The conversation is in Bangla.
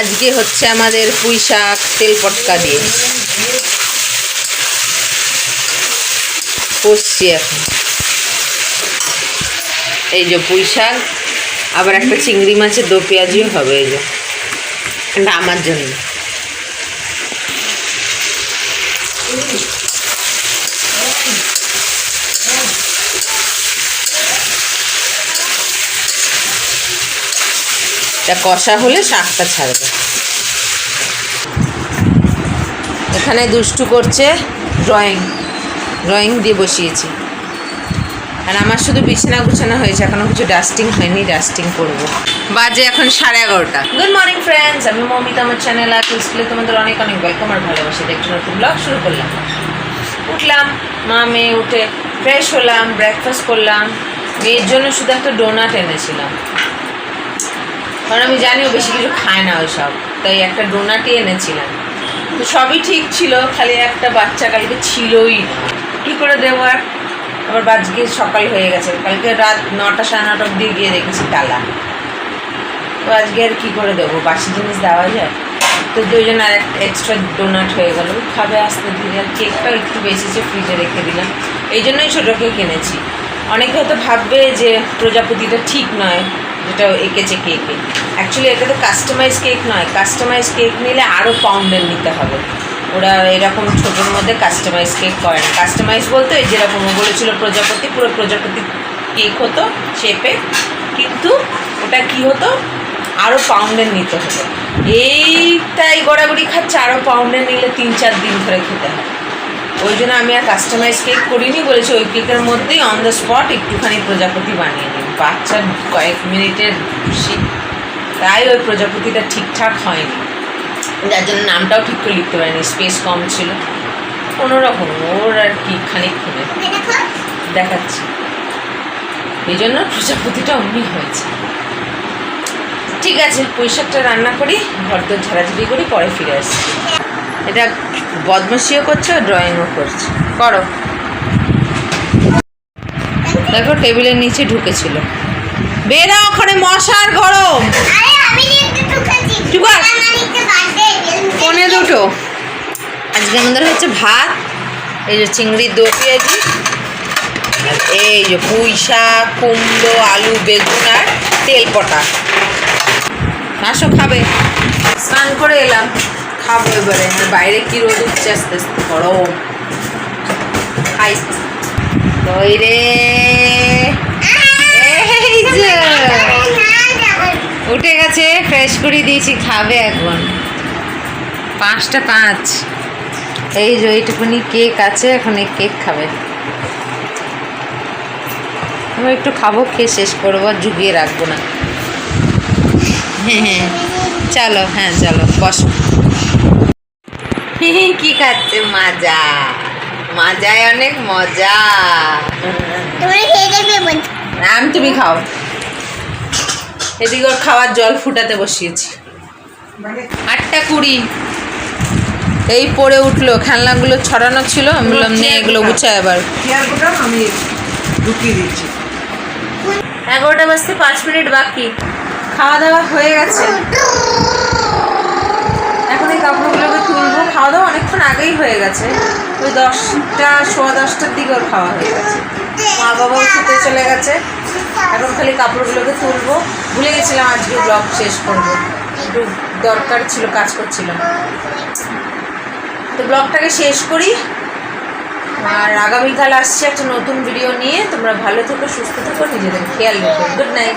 আজকে হচ্ছে আমাদের পুঁই শাক, তেল পটকা দিয়ে। কষছি এখন। এই যে পুঁই শাক, আবার একটা চিংড়ি মাছের দো পেঁয়াজিও হবে এই যে, এটা আমার জন্য। এটা কষা হলে শাকটা ছাড়বে। এখানে দুষ্টু করছে ড্রয়িং ড্রয়িং দিয়ে বসিয়েছি। আর আমার শুধু বিছানা গুছানো হয়েছে, এখনও কিছু ডাস্টিং হয়নি ডাস্টিং করব। বাজে এখন সাড়ে এগারোটা। গুড মর্নিং ফ্রেন্ডস আমি মমিতা, আমার চ্যানেল আর স্কুলে তোমাদের অনেক অনেক ওয়েলকাম আর ভালোবাসি। একটু নতুন ব্লগ শুরু করলাম। উঠলাম, মা মেয়ে উঠে ফ্রেশ হলাম ব্রেকফাস্ট করলাম। মেয়ের জন্য শুধু একটা ডোনাট এনেছিলাম। কারণ আমি জানি ও বেশি কিছু খায় না ওই সব তাই একটা ডোনাটই এনেছিলাম। তো সবই ঠিক ছিল, খালি একটা বাচ্চা কালকে ছিলই না। কী করে দেবো আর? আবার আজকে সকাল হয়ে গেছে, কালকে রাত নটা সাড়ে নটা অব্দি গিয়ে দেখেছি তালা। তো আজকে আর কী করে দেবো? বাসি জিনিস দেওয়া যায়? তো দুই জন্য আর একটা এক্সট্রা ডোনাট হয়ে গেল। খাবে আসতে ধীরে, আর কেকটাও একটু বেশিছে ফ্রিজে রেখে দিলাম। এই জন্যই ছোটোকে কিনেছি। অনেকে হয়তো ভাববে যে প্রজাপতিটা ঠিক নয়। যেটা এঁকেছে কেকে অ্যাকচুয়ালি এটা তো কাস্টমাইজ কেক নয়। কাস্টমাইজ কেক নিলে আরও পাউন্ডের নিতে হবে। ওরা এরকম ছোটোর মধ্যে কাস্টমাইজ কেক করে না। কাস্টমাইজ বলতে ওই যেরকম ও বলেছিল প্রজাপতি, পুরো প্রজাপতি কেক হতো শেপে কিন্তু ওটা কি হতো? আরও পাউন্ডের নিতে হতো এইটাই গড়াগড়ি খাচ্ছে আরও পাউন্ডের নিলে তিন চার দিন ধরে খেতে হয় ওই জন্য আমি আর কাস্টমাইজ কেক করিনি, বলেছি ওই কেকের মধ্যেই অন দ্য স্পট একটুখানি প্রজাপতি বানিয়ে নিন বাচ্চার কয়েক মিনিটের তাই ওই প্রজাপতিটা ঠিকঠাক হয়নি। যার জন্য নামটাও ঠিক করে লিখতে পারিনি স্পেস কম ছিল। কোনো রকম ওর আর কি খানিকক্ষণে। দেখাচ্ছি। এই জন্য প্রজাপতিটা অমনি হয়েছে। ঠিক আছে, পুঁইশাকটা রান্না করি ঘর দর ঝাড়াঝাড়ি করি, পরে ফিরে আসছি। এটা বদমাসিও করছে ড্রয়িংও করছে। করো। দেখো টেবিলের নিচে ঢুকেছিল। বেরা ওখানে মশার গরম। পনে দুটো। আজকে আমাদের হচ্ছে ভাত এই যে চিংড়ির দো পেঁয়াজি এই যে পুঁই শাক কুমড়ো আলু বেগুন আর তেল পটা আসো খাবে। স্নান করে এলাম। খাব এবারে। বাইরে কি রোদ উঠছে আস্তে আস্তে গরম। খাই দই রে এই যে গেছে ফ্রেশ করে দিয়েছি খাবে এখন। পাঁচটা পাঁচ। এই যে এইটুকুনি কেক আছে এখন এই কেক খাবে। আমি একটু খাব খেয়ে শেষ করব আর জুগিয়ে রাখব না। চলো হ্যাঁ চলো বসো। কি খাচ্ছে মাজা? মাজায় অনেক মজা। আম তুমি খাও। এদিকে ওর খাওয়ার জল ফুটাতে বসিয়েছি। আটটা কুড়ি। এই পড়ে উঠল, খেলনাগুলো ছড়ানো ছিল, আমি বললাম, নে, এগুলো গুছায় আবার। আমি ঢুকিয়ে এগারোটা বাজতে পাঁচ মিনিট বাকি। খাওয়া দাওয়া হয়ে গেছে। এখন এই কাপড়গুলোকে তুলবো। খাওয়া দাওয়া অনেকক্ষণ আগেই হয়ে গেছে। ওই দশটা, সোয়া দশটার দিকে ওর খাওয়া হয়ে গেছে। মা বাবাও খেতে চলে গেছে। এখন খালি কাপড়গুলোকে তুলবো। ভুলে গেছিলাম আজকে ব্লগ শেষ করব। একটু দরকার ছিল, কাজ করছিলাম। তো ব্লগটাকে শেষ করি। আর আগামীকাল আসছে একটা নতুন ভিডিও নিয়ে। তোমরা ভালো থেকো, সুস্থ থেকো, নিজেদের খেয়াল রেখো। Good night